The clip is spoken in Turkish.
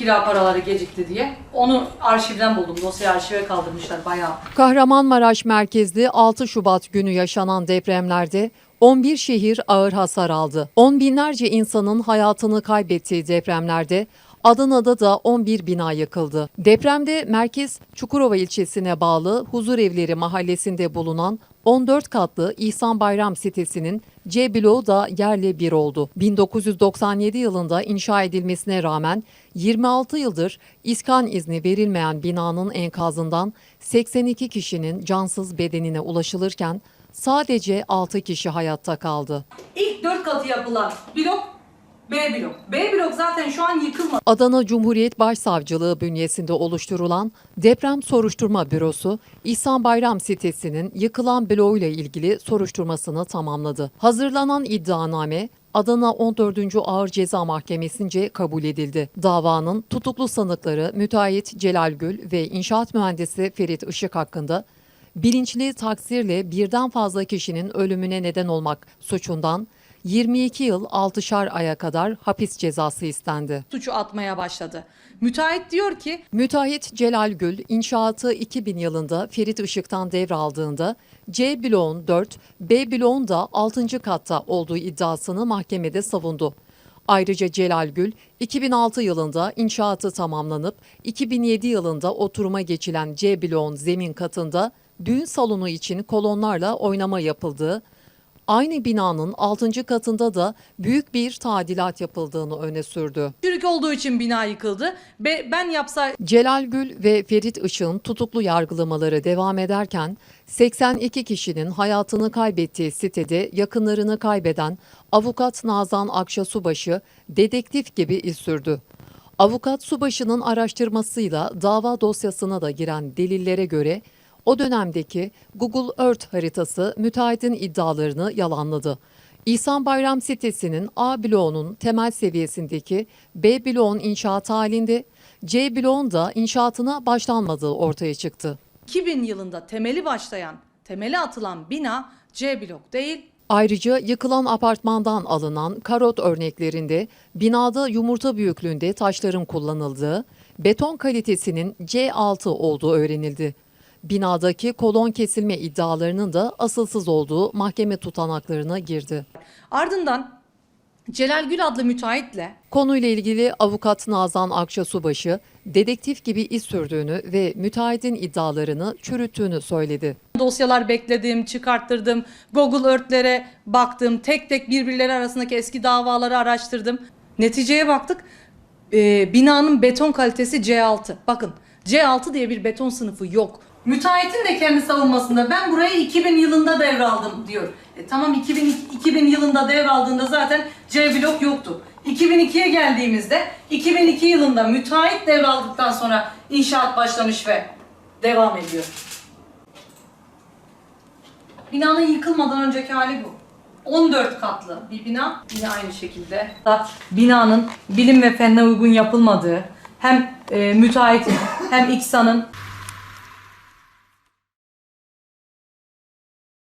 kira paraları gecikti diye. Onu arşivden buldum. Dosyayı arşive kaldırmışlar bayağı. Kahramanmaraş merkezli 6 Şubat günü yaşanan depremlerde 11 şehir ağır hasar aldı. On binlerce insanın hayatını kaybettiği depremlerde Adana'da da 11 bina yıkıldı. Depremde merkez Çukurova ilçesine bağlı Huzurevleri mahallesinde bulunan 14 katlı İhsan Bayram sitesinin C bloğu da yerle bir oldu. 1997 yılında inşa edilmesine rağmen 26 yıldır iskan izni verilmeyen binanın enkazından 82 kişinin cansız bedenine ulaşılırken sadece 6 kişi hayatta kaldı. İlk 4 katı yapılan blok B blok. B blok zaten şu an yıkılmadı. Adana Cumhuriyet Başsavcılığı bünyesinde oluşturulan Deprem Soruşturma Bürosu, İhsan Bayram sitesinin yıkılan bloğuyla ilgili soruşturmasını tamamladı. Hazırlanan iddianame Adana 14. Ağır Ceza Mahkemesi'nce kabul edildi. Davanın tutuklu sanıkları müteahhit Celal Gül ve inşaat mühendisi Ferit Işık hakkında bilinçli taksirle birden fazla kişinin ölümüne neden olmak suçundan 22 yıl 6'şar aya kadar hapis cezası istendi. Suçu atmaya başladı. Müteahhit diyor ki Müteahhit Celal Gül inşaatı 2000 yılında Ferit Işık'tan devraldığında C bloğun 4, B bloğun da 6. katta olduğu iddiasını mahkemede savundu. Ayrıca Celal Gül 2006 yılında inşaatı tamamlanıp 2007 yılında oturuma geçilen C bloğun zemin katında düğün salonu için kolonlarla oynama yapıldığı, aynı binanın 6. katında da büyük bir tadilat yapıldığını öne sürdü. çürük olduğu için bina yıkıldı. Be, ben yapsa Celal Gül ve Ferit Işık'ın tutuklu yargılamaları devam ederken 82 kişinin hayatını kaybettiği sitede yakınlarını kaybeden avukat Nazan Akşa Subaşı dedektif gibi iz sürdü. Avukat Subaşı'nın araştırmasıyla dava dosyasına da giren delillere göre o dönemdeki Google Earth haritası müteahhitin iddialarını yalanladı. İhsan Bayram sitesinin A bloğunun temel seviyesindeki B bloğun inşaat halinde, C bloğun da inşaatına başlanmadığı ortaya çıktı. 2000 yılında temeli başlayan, temeli atılan bina C blok değil, Ayrıca yıkılan apartmandan alınan karot örneklerinde binada yumurta büyüklüğünde taşların kullanıldığı, beton kalitesinin C6 olduğu öğrenildi. Binadaki kolon kesilme iddialarının da asılsız olduğu mahkeme tutanaklarına girdi. Ardından Celal Gül adlı müteahhitle Konuyla ilgili avukat Nazan Akça Subaşı, dedektif gibi iz sürdüğünü ve müteahhitin iddialarını çürüttüğünü söyledi. dosyalar bekledim, çıkarttırdım. Google Earth'lere baktım. Tek tek birbirleri arasındaki eski davaları araştırdım. Neticeye baktık. Ee, binanın beton kalitesi C6. Bakın C6 diye bir beton sınıfı yok. Müteahhitin de kendi savunmasında ben burayı 2000 yılında devraldım diyor. E, tamam 2000, 2000 yılında devraldığında zaten C blok yoktu. 2002'ye geldiğimizde 2002 yılında müteahhit devraldıktan sonra inşaat başlamış ve devam ediyor. Binanın yıkılmadan önceki hali bu. 14 katlı bir bina. Yine aynı şekilde. Binanın bilim ve fenne uygun yapılmadığı hem e, müteahhitin hem İKSA'nın